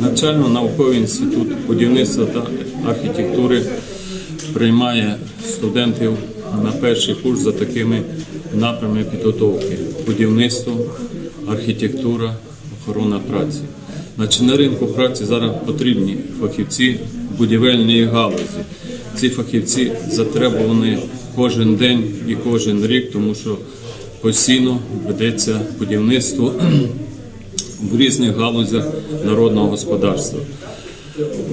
Навчально-науковий інститут будівництва та архітектури приймає студентів на перший курс за такими напрямами підготовки: будівництво, архітектура, охорона праці. Значить, на ринку праці зараз потрібні фахівці будівельної галузі. Ці фахівці затребувані кожен день і кожен рік, тому що постійно ведеться будівництво в різних галузях народного господарства.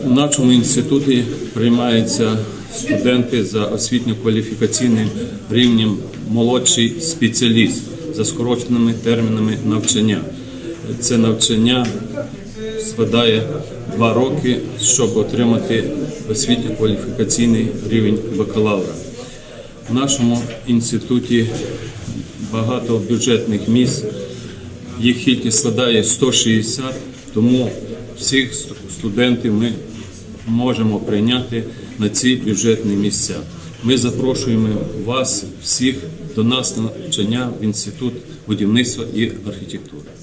У нашому інституті приймаються студенти за освітньо-кваліфікаційним рівнем молодший спеціаліст за скороченими термінами навчання. Це навчання складає два роки, щоб отримати освітньо-кваліфікаційний рівень бакалавра. В нашому інституті багато бюджетних місць. Їх кількість складає 160, тому всіх студентів ми можемо прийняти на ці бюджетні місця. Ми запрошуємо вас всіх до нас на навчання в інститут будівництва і архітектури.